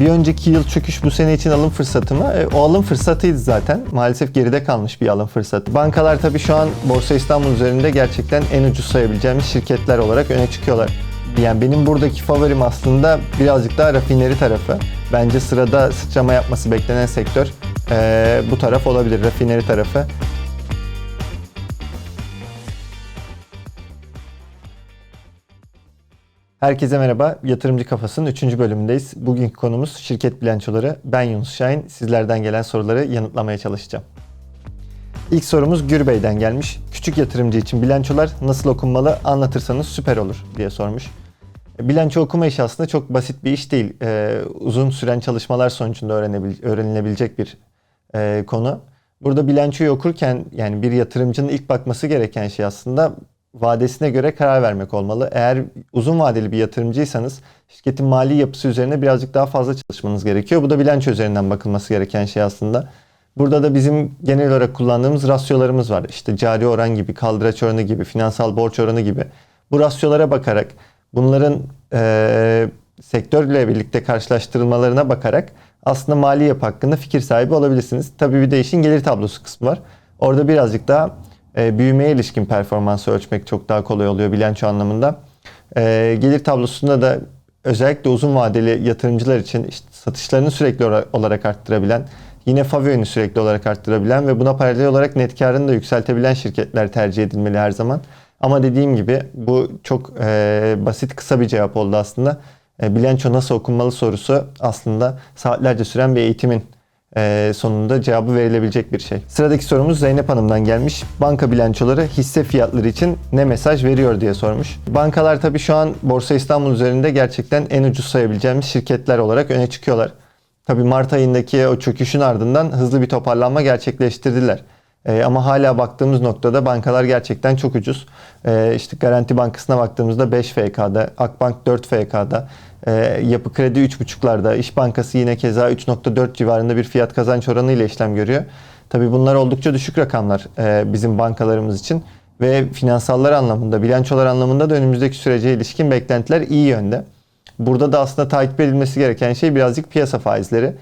Bir önceki yıl çöküş bu sene için alım fırsatı mı? E, o alım fırsatıydı zaten. Maalesef geride kalmış bir alım fırsatı. Bankalar tabii şu an Borsa İstanbul üzerinde gerçekten en ucuz sayabileceğimiz şirketler olarak öne çıkıyorlar. Yani benim buradaki favorim aslında birazcık daha rafineri tarafı. Bence sırada sıçrama yapması beklenen sektör e, bu taraf olabilir, rafineri tarafı. Herkese merhaba. Yatırımcı Kafası'nın 3. bölümündeyiz. Bugünkü konumuz şirket bilançoları. Ben Yunus Şahin. Sizlerden gelen soruları yanıtlamaya çalışacağım. İlk sorumuz Gürbey'den gelmiş. Küçük yatırımcı için bilançolar nasıl okunmalı anlatırsanız süper olur diye sormuş. Bilanço okuma işi aslında çok basit bir iş değil. Ee, uzun süren çalışmalar sonucunda öğrenilebilecek bir e, konu. Burada bilançoyu okurken yani bir yatırımcının ilk bakması gereken şey aslında vadesine göre karar vermek olmalı. Eğer uzun vadeli bir yatırımcıysanız şirketin mali yapısı üzerine birazcık daha fazla çalışmanız gerekiyor. Bu da bilanço üzerinden bakılması gereken şey aslında. Burada da bizim genel olarak kullandığımız rasyolarımız var. İşte cari oran gibi, kaldıraç oranı gibi, finansal borç oranı gibi. Bu rasyolara bakarak, bunların eee sektörle birlikte karşılaştırılmalarına bakarak aslında mali yapı hakkında fikir sahibi olabilirsiniz. Tabii bir de işin gelir tablosu kısmı var. Orada birazcık daha e, büyümeye ilişkin performansı ölçmek çok daha kolay oluyor bilanço anlamında. E, gelir tablosunda da özellikle uzun vadeli yatırımcılar için işte satışlarını sürekli olarak arttırabilen, yine FAV yönünü sürekli olarak arttırabilen ve buna paralel olarak net karını da yükseltebilen şirketler tercih edilmeli her zaman. Ama dediğim gibi bu çok e, basit kısa bir cevap oldu aslında. E, bilanço nasıl okunmalı sorusu aslında saatlerce süren bir eğitimin e, sonunda cevabı verilebilecek bir şey. Sıradaki sorumuz Zeynep Hanım'dan gelmiş. Banka bilançoları hisse fiyatları için ne mesaj veriyor diye sormuş. Bankalar tabii şu an Borsa İstanbul üzerinde gerçekten en ucuz sayabileceğimiz şirketler olarak öne çıkıyorlar. Tabii Mart ayındaki o çöküşün ardından hızlı bir toparlanma gerçekleştirdiler. Ee, ama hala baktığımız noktada bankalar gerçekten çok ucuz. Ee, işte Garanti Bankası'na baktığımızda 5 FK'da, Akbank 4 FK'da, e, Yapı Kredi 3.5'larda, İş Bankası yine keza 3.4 civarında bir fiyat kazanç oranı ile işlem görüyor. Tabii bunlar oldukça düşük rakamlar e, bizim bankalarımız için ve finansallar anlamında, bilançolar anlamında da önümüzdeki sürece ilişkin beklentiler iyi yönde. Burada da aslında takip edilmesi gereken şey birazcık piyasa faizleri.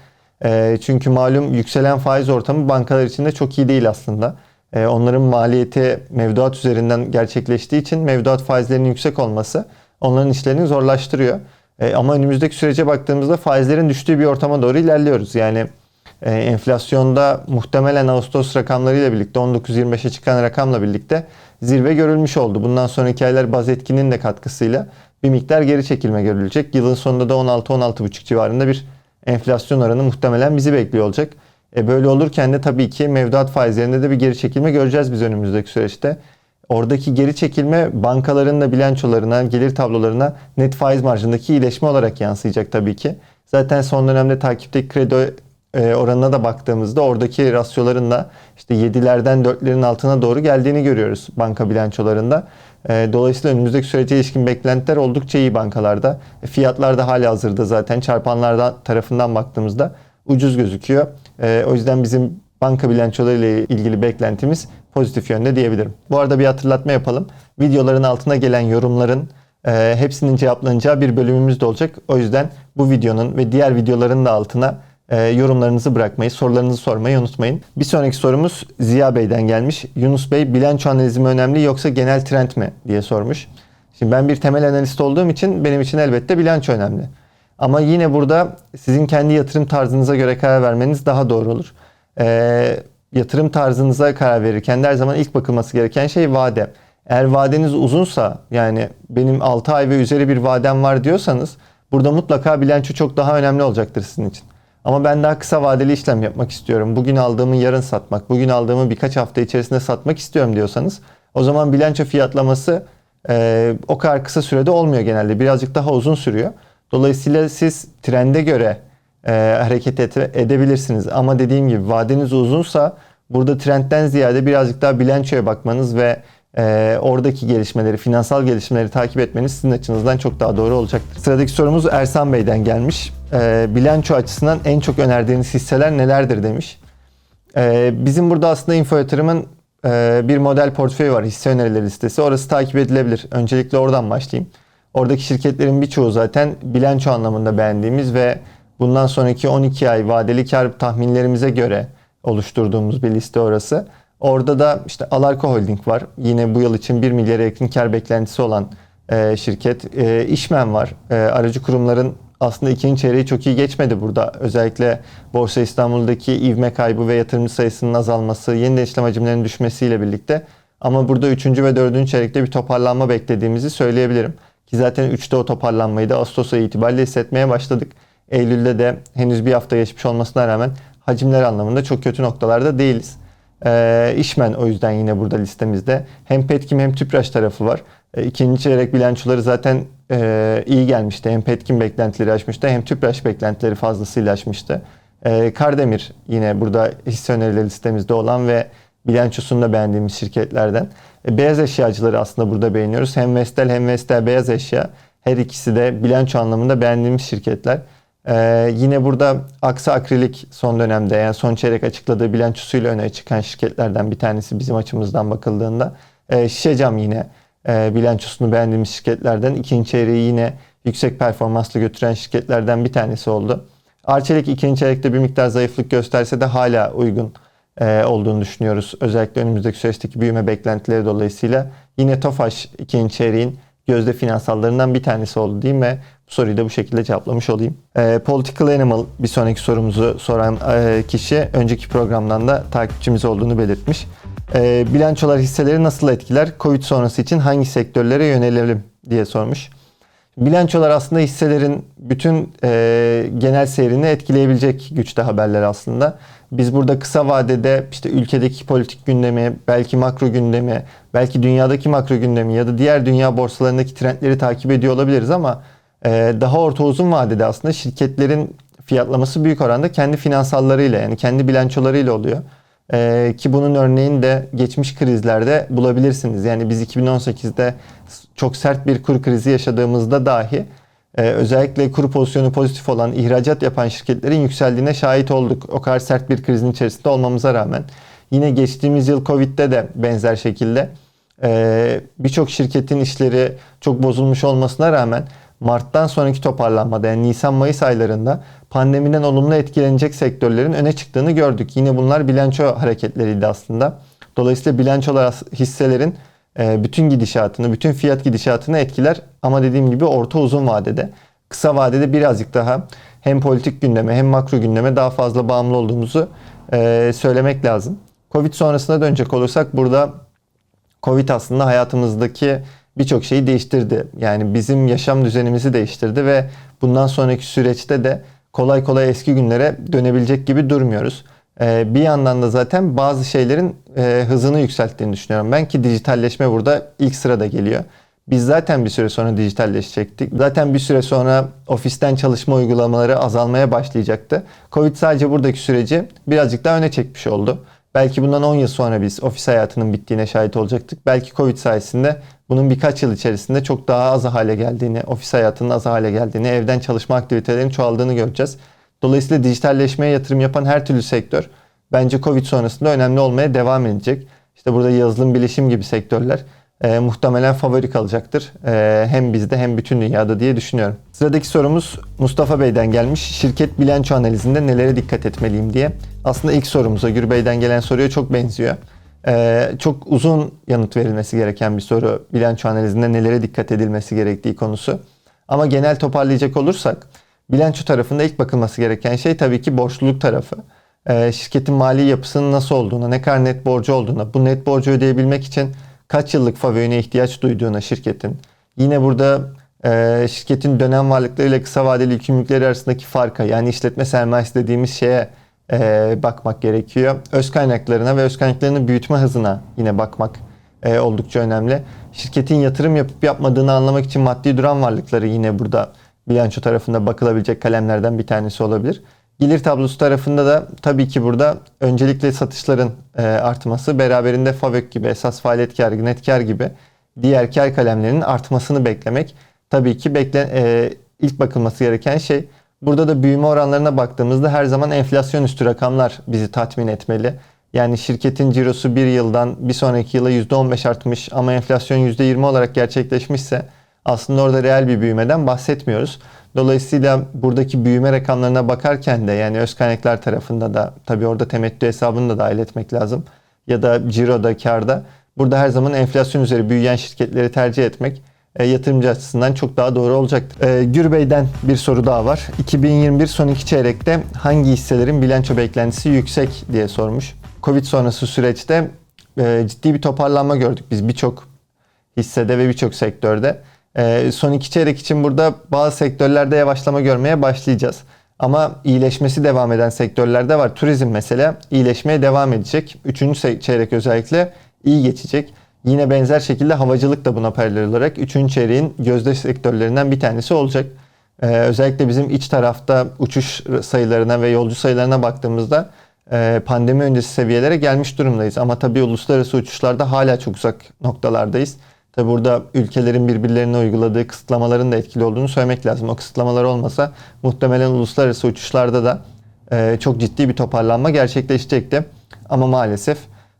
E, çünkü malum yükselen faiz ortamı bankalar için de çok iyi değil aslında. E, onların maliyeti mevduat üzerinden gerçekleştiği için mevduat faizlerinin yüksek olması onların işlerini zorlaştırıyor. E, ama önümüzdeki sürece baktığımızda faizlerin düştüğü bir ortama doğru ilerliyoruz. Yani e, enflasyonda muhtemelen Ağustos rakamlarıyla birlikte 19-25'e çıkan rakamla birlikte zirve görülmüş oldu. Bundan sonraki aylar baz etkinin de katkısıyla bir miktar geri çekilme görülecek. Yılın sonunda da 16-16,5 civarında bir enflasyon oranı muhtemelen bizi bekliyor olacak. E böyle olurken de tabii ki mevduat faizlerinde de bir geri çekilme göreceğiz biz önümüzdeki süreçte. Oradaki geri çekilme bankaların da bilançolarına, gelir tablolarına net faiz marjındaki iyileşme olarak yansıyacak tabii ki. Zaten son dönemde takipteki kredi e, oranına da baktığımızda oradaki rasyoların da işte 7'lerden 4'lerin altına doğru geldiğini görüyoruz banka bilançolarında. E, Dolayısıyla önümüzdeki sürece ilişkin beklentiler oldukça iyi bankalarda. E, Fiyatlar da hali hazırda zaten çarpanlardan tarafından baktığımızda ucuz gözüküyor. E, O yüzden bizim banka bilançoları ile ilgili beklentimiz pozitif yönde diyebilirim. Bu arada bir hatırlatma yapalım. Videoların altına gelen yorumların hepsinin cevaplanacağı bir bölümümüz de olacak. O yüzden bu videonun ve diğer videoların da altına e, yorumlarınızı bırakmayı, sorularınızı sormayı unutmayın. Bir sonraki sorumuz Ziya Bey'den gelmiş. Yunus Bey bilanço analizi mi önemli yoksa genel trend mi diye sormuş. Şimdi ben bir temel analist olduğum için benim için elbette bilanço önemli. Ama yine burada sizin kendi yatırım tarzınıza göre karar vermeniz daha doğru olur. Ee, yatırım tarzınıza karar verirken de her zaman ilk bakılması gereken şey vade. Eğer vadeniz uzunsa yani benim 6 ay ve üzeri bir vadem var diyorsanız burada mutlaka bilanço çok daha önemli olacaktır sizin için. Ama ben daha kısa vadeli işlem yapmak istiyorum. Bugün aldığımı yarın satmak, bugün aldığımı birkaç hafta içerisinde satmak istiyorum diyorsanız o zaman bilanço fiyatlaması e, o kadar kısa sürede olmuyor genelde. Birazcık daha uzun sürüyor. Dolayısıyla siz trende göre e, hareket et- edebilirsiniz. Ama dediğim gibi vadeniz uzunsa burada trendten ziyade birazcık daha bilançoya bakmanız ve e, oradaki gelişmeleri, finansal gelişmeleri takip etmeniz sizin açınızdan çok daha doğru olacaktır. Sıradaki sorumuz Ersan Bey'den gelmiş. E, bilanço açısından en çok önerdiğiniz hisseler nelerdir demiş. E, bizim burada aslında info yatırımın e, bir model portföyü var, hisse önerileri listesi. Orası takip edilebilir. Öncelikle oradan başlayayım. Oradaki şirketlerin birçoğu zaten bilanço anlamında beğendiğimiz ve Bundan sonraki 12 ay vadeli kar tahminlerimize göre oluşturduğumuz bir liste orası. Orada da işte Alarko Holding var. Yine bu yıl için 1 milyara yakın kar beklentisi olan e, şirket. E, İşmen var. E, aracı kurumların aslında ikinci çeyreği çok iyi geçmedi burada. Özellikle Borsa İstanbul'daki ivme kaybı ve yatırımcı sayısının azalması, yeniden işlem hacimlerinin düşmesiyle birlikte. Ama burada 3. ve 4. çeyrekte bir toparlanma beklediğimizi söyleyebilirim. Ki zaten 3'te o toparlanmayı da Ağustos ayı itibariyle hissetmeye başladık. Eylül'de de henüz bir hafta geçmiş olmasına rağmen hacimler anlamında çok kötü noktalarda değiliz. Ee, İşmen o yüzden yine burada listemizde. Hem Petkim hem Tüpraş tarafı var. E, ikinci çeyrek bilançoları zaten e, iyi gelmişti. Hem Petkim beklentileri aşmıştı hem Tüpraş beklentileri fazlasıyla aşmıştı. E, Kardemir yine burada hisse önerileri listemizde olan ve bilançosunu da beğendiğimiz şirketlerden. E, beyaz eşyacıları aslında burada beğeniyoruz. Hem Vestel hem Vestel Beyaz Eşya her ikisi de bilanço anlamında beğendiğimiz şirketler. Ee, yine burada Aksa Akrilik son dönemde yani son çeyrek açıkladığı bilançosuyla öne çıkan şirketlerden bir tanesi bizim açımızdan bakıldığında. Ee, Şişecam yine e, bilançosunu beğendiğimiz şirketlerden. ikinci çeyreği yine yüksek performanslı götüren şirketlerden bir tanesi oldu. Arçelik ikinci çeyrekte bir miktar zayıflık gösterse de hala uygun e, olduğunu düşünüyoruz. Özellikle önümüzdeki süreçteki büyüme beklentileri dolayısıyla. Yine Tofaş ikinci çeyreğin gözde finansallarından bir tanesi oldu diyeyim ve bu soruyu da bu şekilde cevaplamış olayım. E, Political Animal bir sonraki sorumuzu soran e, kişi önceki programdan da takipçimiz olduğunu belirtmiş. E, bilançolar hisseleri nasıl etkiler? Covid sonrası için hangi sektörlere yönelelim diye sormuş. Bilançolar aslında hisselerin bütün e, genel seyrini etkileyebilecek güçte haberler aslında. Biz burada kısa vadede işte ülkedeki politik gündemi, belki makro gündemi, belki dünyadaki makro gündemi ya da diğer dünya borsalarındaki trendleri takip ediyor olabiliriz ama e, daha orta uzun vadede aslında şirketlerin fiyatlaması büyük oranda kendi finansallarıyla yani kendi bilançolarıyla oluyor. Ee, ki bunun örneğini de geçmiş krizlerde bulabilirsiniz. Yani biz 2018'de çok sert bir kur krizi yaşadığımızda dahi e, özellikle kur pozisyonu pozitif olan ihracat yapan şirketlerin yükseldiğine şahit olduk. O kadar sert bir krizin içerisinde olmamıza rağmen. Yine geçtiğimiz yıl Covid'de de benzer şekilde e, birçok şirketin işleri çok bozulmuş olmasına rağmen Mart'tan sonraki toparlanmada yani Nisan-Mayıs aylarında pandemiden olumlu etkilenecek sektörlerin öne çıktığını gördük. Yine bunlar bilanço hareketleriydi aslında. Dolayısıyla bilançolar hisselerin e, bütün gidişatını, bütün fiyat gidişatını etkiler. Ama dediğim gibi orta uzun vadede, kısa vadede birazcık daha hem politik gündeme hem makro gündeme daha fazla bağımlı olduğumuzu e, söylemek lazım. Covid sonrasına dönecek olursak burada Covid aslında hayatımızdaki birçok şeyi değiştirdi. Yani bizim yaşam düzenimizi değiştirdi ve bundan sonraki süreçte de kolay kolay eski günlere dönebilecek gibi durmuyoruz. Ee, bir yandan da zaten bazı şeylerin e, hızını yükselttiğini düşünüyorum. Ben ki dijitalleşme burada ilk sırada geliyor. Biz zaten bir süre sonra dijitalleşecektik. Zaten bir süre sonra ofisten çalışma uygulamaları azalmaya başlayacaktı. Covid sadece buradaki süreci birazcık daha öne çekmiş oldu. Belki bundan 10 yıl sonra biz ofis hayatının bittiğine şahit olacaktık. Belki Covid sayesinde bunun birkaç yıl içerisinde çok daha az hale geldiğini, ofis hayatının az hale geldiğini, evden çalışma aktivitelerinin çoğaldığını göreceğiz. Dolayısıyla dijitalleşmeye yatırım yapan her türlü sektör bence Covid sonrasında önemli olmaya devam edecek. İşte burada yazılım, bilişim gibi sektörler e, muhtemelen favori kalacaktır. E, hem bizde hem bütün dünyada diye düşünüyorum. Sıradaki sorumuz Mustafa Bey'den gelmiş. Şirket bilanço analizinde nelere dikkat etmeliyim diye. Aslında ilk sorumuza Gür Bey'den gelen soruya çok benziyor. E, çok uzun yanıt verilmesi gereken bir soru. Bilanço analizinde nelere dikkat edilmesi gerektiği konusu. Ama genel toparlayacak olursak bilanço tarafında ilk bakılması gereken şey tabii ki borçluluk tarafı. E, şirketin mali yapısının nasıl olduğuna, ne kadar net borcu olduğuna, bu net borcu ödeyebilmek için kaç yıllık favöne ihtiyaç duyduğuna şirketin. Yine burada e, şirketin dönem varlıkları ile kısa vadeli yükümlülükleri arasındaki farka yani işletme sermayesi dediğimiz şeye e, bakmak gerekiyor. Öz kaynaklarına ve öz kaynaklarını büyütme hızına yine bakmak e, oldukça önemli. Şirketin yatırım yapıp yapmadığını anlamak için maddi duran varlıkları yine burada bilanço tarafında bakılabilecek kalemlerden bir tanesi olabilir. Gelir tablosu tarafında da tabii ki burada öncelikle satışların e, artması beraberinde FAVÖK gibi esas faaliyet kar, net kar gibi diğer kar kalemlerinin artmasını beklemek tabii ki bekle, e, ilk bakılması gereken şey. Burada da büyüme oranlarına baktığımızda her zaman enflasyon üstü rakamlar bizi tatmin etmeli. Yani şirketin cirosu bir yıldan bir sonraki yıla %15 artmış ama enflasyon %20 olarak gerçekleşmişse aslında orada reel bir büyümeden bahsetmiyoruz. Dolayısıyla buradaki büyüme rakamlarına bakarken de yani öz kaynaklar tarafında da tabii orada temettü hesabını da dahil etmek lazım. Ya da ciroda, karda. Burada her zaman enflasyon üzeri büyüyen şirketleri tercih etmek e, yatırımcı açısından çok daha doğru olacaktır. E, Gürbey'den bir soru daha var. 2021 son iki çeyrekte hangi hisselerin bilanço beklentisi yüksek diye sormuş. Covid sonrası süreçte e, ciddi bir toparlanma gördük biz birçok hissede ve birçok sektörde. E, son iki çeyrek için burada bazı sektörlerde yavaşlama görmeye başlayacağız. Ama iyileşmesi devam eden sektörlerde var. Turizm mesela iyileşmeye devam edecek. Üçüncü çeyrek özellikle iyi geçecek. Yine benzer şekilde havacılık da buna paralel olarak 3. çeyreğin gözde sektörlerinden bir tanesi olacak. Ee, özellikle bizim iç tarafta uçuş sayılarına ve yolcu sayılarına baktığımızda e, pandemi öncesi seviyelere gelmiş durumdayız. Ama tabii uluslararası uçuşlarda hala çok uzak noktalardayız. Tabi burada ülkelerin birbirlerine uyguladığı kısıtlamaların da etkili olduğunu söylemek lazım. O kısıtlamalar olmasa muhtemelen uluslararası uçuşlarda da e, çok ciddi bir toparlanma gerçekleşecekti. Ama maalesef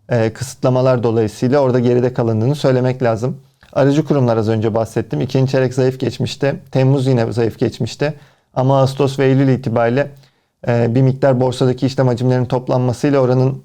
e, kısıtlamalar dolayısıyla orada geride kalındığını söylemek lazım. Aracı kurumlar az önce bahsettim. İkinci çeyrek zayıf geçmişti. Temmuz yine zayıf geçmişti. Ama Ağustos ve Eylül itibariyle e, bir miktar borsadaki işlem hacimlerinin toplanmasıyla oranın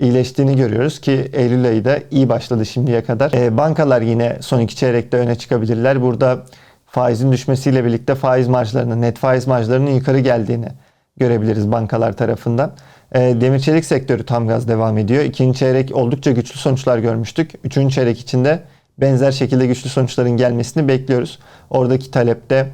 iyileştiğini görüyoruz ki Eylül ayı da iyi başladı şimdiye kadar. E, bankalar yine son iki çeyrekte öne çıkabilirler. Burada faizin düşmesiyle birlikte faiz marjlarının, net faiz marjlarının yukarı geldiğini görebiliriz bankalar tarafından. E, demir çelik sektörü tam gaz devam ediyor. İkinci çeyrek oldukça güçlü sonuçlar görmüştük. Üçüncü çeyrek içinde benzer şekilde güçlü sonuçların gelmesini bekliyoruz. Oradaki talepte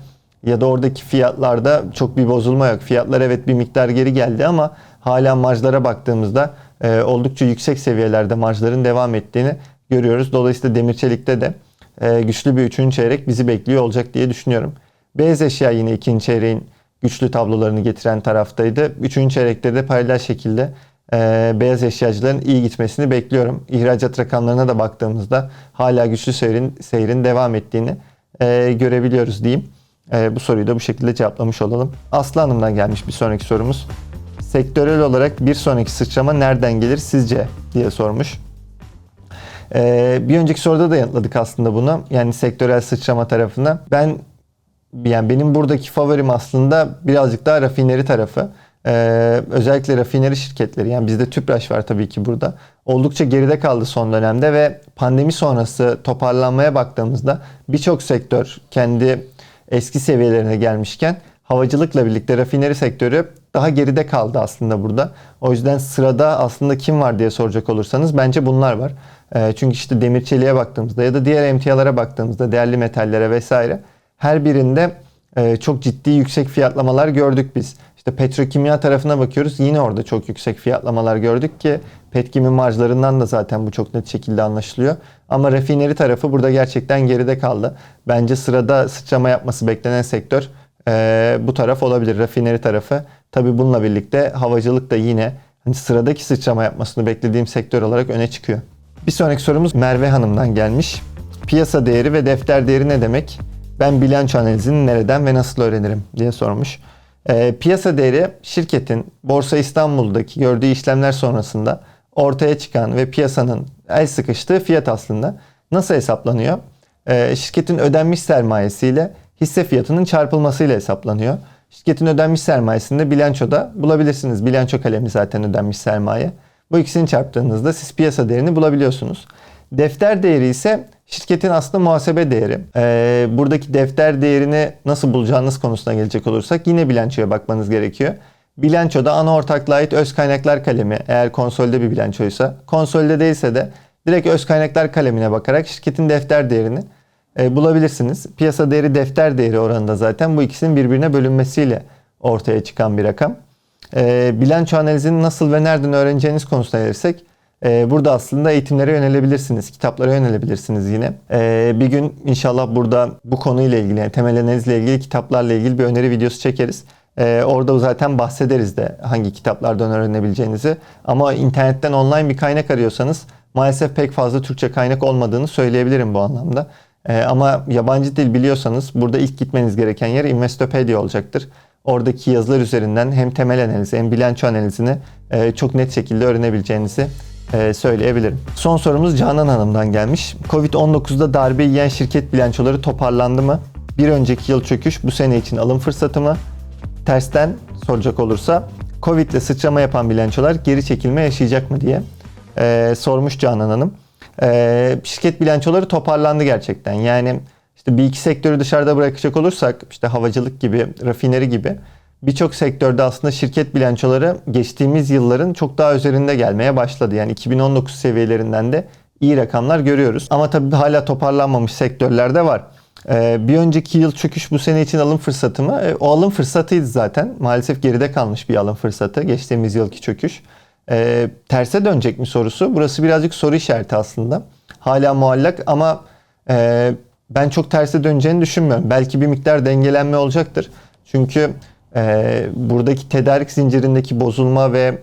ya da oradaki fiyatlarda çok bir bozulma yok. Fiyatlar evet bir miktar geri geldi ama hala marjlara baktığımızda e, oldukça yüksek seviyelerde marjların devam ettiğini görüyoruz. Dolayısıyla demir çelikte de e, güçlü bir üçüncü çeyrek bizi bekliyor olacak diye düşünüyorum. Beyaz eşya yine ikinci çeyreğin güçlü tablolarını getiren taraftaydı. Üçüncü çeyrekte de paralel şekilde e, beyaz eşyacıların iyi gitmesini bekliyorum. İhracat rakamlarına da baktığımızda hala güçlü seyrin, seyrin devam ettiğini e, görebiliyoruz diyeyim. E, bu soruyu da bu şekilde cevaplamış olalım. Aslı Hanım'dan gelmiş bir sonraki sorumuz. Sektörel olarak bir sonraki sıçrama nereden gelir sizce diye sormuş. E, bir önceki soruda da yanıtladık aslında bunu. Yani sektörel sıçrama tarafına. Ben yani benim buradaki favorim aslında birazcık daha rafineri tarafı. Ee, özellikle rafineri şirketleri yani bizde Tüpraş var tabii ki burada. Oldukça geride kaldı son dönemde ve pandemi sonrası toparlanmaya baktığımızda birçok sektör kendi eski seviyelerine gelmişken havacılıkla birlikte rafineri sektörü daha geride kaldı aslında burada. O yüzden sırada aslında kim var diye soracak olursanız bence bunlar var. Ee, çünkü işte demir çeliğe baktığımızda ya da diğer emtialara baktığımızda değerli metallere vesaire her birinde e, çok ciddi yüksek fiyatlamalar gördük biz. İşte petrokimya tarafına bakıyoruz. Yine orada çok yüksek fiyatlamalar gördük ki petkimi marjlarından da zaten bu çok net şekilde anlaşılıyor. Ama rafineri tarafı burada gerçekten geride kaldı. Bence sırada sıçrama yapması beklenen sektör e, bu taraf olabilir. Rafineri tarafı. Tabi bununla birlikte havacılık da yine hani sıradaki sıçrama yapmasını beklediğim sektör olarak öne çıkıyor. Bir sonraki sorumuz Merve Hanım'dan gelmiş. Piyasa değeri ve defter değeri ne demek? Ben bilanço analizini nereden ve nasıl öğrenirim diye sormuş. E, piyasa değeri şirketin Borsa İstanbul'daki gördüğü işlemler sonrasında ortaya çıkan ve piyasanın el sıkıştığı fiyat aslında nasıl hesaplanıyor? E, şirketin ödenmiş sermayesiyle hisse fiyatının çarpılmasıyla hesaplanıyor. Şirketin ödenmiş sermayesini de bilançoda bulabilirsiniz. Bilanço kalemi zaten ödenmiş sermaye. Bu ikisini çarptığınızda siz piyasa değerini bulabiliyorsunuz. Defter değeri ise şirketin aslında muhasebe değeri. Ee, buradaki defter değerini nasıl bulacağınız konusuna gelecek olursak yine bilançoya bakmanız gerekiyor. Bilançoda ana ortaklığa ait öz kaynaklar kalemi eğer konsolde bir bilançoysa, konsolde değilse de direkt öz kaynaklar kalemine bakarak şirketin defter değerini bulabilirsiniz. Piyasa değeri defter değeri oranında zaten bu ikisinin birbirine bölünmesiyle ortaya çıkan bir rakam. E, bilanço analizini nasıl ve nereden öğreneceğiniz konusuna gelirsek ee, burada aslında eğitimlere yönelebilirsiniz, kitaplara yönelebilirsiniz yine. Bir gün inşallah burada bu konuyla ilgili, yani temel analizle ilgili kitaplarla ilgili bir öneri videosu çekeriz. Ee, orada zaten bahsederiz de hangi kitaplardan öğrenebileceğinizi. Ama internetten online bir kaynak arıyorsanız maalesef pek fazla Türkçe kaynak olmadığını söyleyebilirim bu anlamda. Ama yabancı dil biliyorsanız burada ilk gitmeniz gereken yer Investopedia olacaktır. Oradaki yazılar üzerinden hem temel analizi hem bilanço analizini e, çok net şekilde öğrenebileceğinizi e, söyleyebilirim. Son sorumuz Canan Hanım'dan gelmiş. Covid-19'da darbe yiyen şirket bilançoları toparlandı mı? Bir önceki yıl çöküş bu sene için alım fırsatı mı? Tersten soracak olursa Covid ile sıçrama yapan bilançolar geri çekilme yaşayacak mı diye e, sormuş Canan Hanım. E, şirket bilançoları toparlandı gerçekten. Yani işte bir iki sektörü dışarıda bırakacak olursak işte havacılık gibi, rafineri gibi birçok sektörde aslında şirket bilançoları geçtiğimiz yılların çok daha üzerinde gelmeye başladı. Yani 2019 seviyelerinden de iyi rakamlar görüyoruz. Ama tabii hala toparlanmamış sektörler de var. Ee, bir önceki yıl çöküş bu sene için alım fırsatı mı? Ee, o alım fırsatıydı zaten. Maalesef geride kalmış bir alım fırsatı. Geçtiğimiz yılki çöküş. Ee, terse dönecek mi sorusu? Burası birazcık soru işareti aslında. Hala muallak ama e, ben çok terse döneceğini düşünmüyorum. Belki bir miktar dengelenme olacaktır. Çünkü e, buradaki tedarik zincirindeki bozulma ve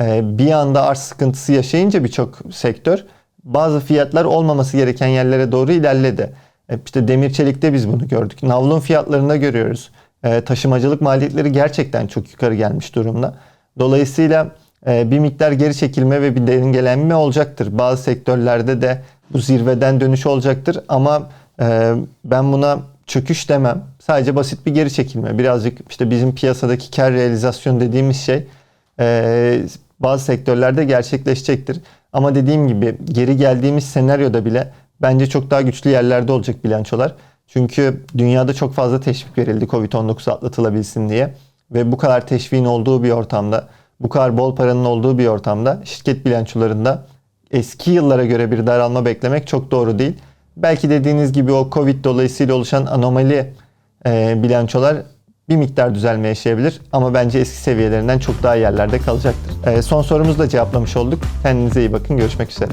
e, bir anda arz sıkıntısı yaşayınca birçok sektör bazı fiyatlar olmaması gereken yerlere doğru ilerledi. E, işte demir çelikte biz bunu gördük. Navlun fiyatlarında görüyoruz. E, taşımacılık maliyetleri gerçekten çok yukarı gelmiş durumda. Dolayısıyla e, bir miktar geri çekilme ve bir dengelenme olacaktır. Bazı sektörlerde de bu zirveden dönüş olacaktır ama e, ben buna çöküş demem. Sadece basit bir geri çekilme. Birazcık işte bizim piyasadaki kar realizasyon dediğimiz şey e, bazı sektörlerde gerçekleşecektir. Ama dediğim gibi geri geldiğimiz senaryoda bile bence çok daha güçlü yerlerde olacak bilançolar. Çünkü dünyada çok fazla teşvik verildi Covid-19 atlatılabilsin diye. Ve bu kadar teşviğin olduğu bir ortamda, bu kadar bol paranın olduğu bir ortamda şirket bilançolarında eski yıllara göre bir daralma beklemek çok doğru değil. Belki dediğiniz gibi o Covid dolayısıyla oluşan anomali e, bilançolar bir miktar düzelme yaşayabilir ama bence eski seviyelerinden çok daha yerlerde kalacaktır. E, son sorumuzu da cevaplamış olduk. Kendinize iyi bakın. Görüşmek üzere.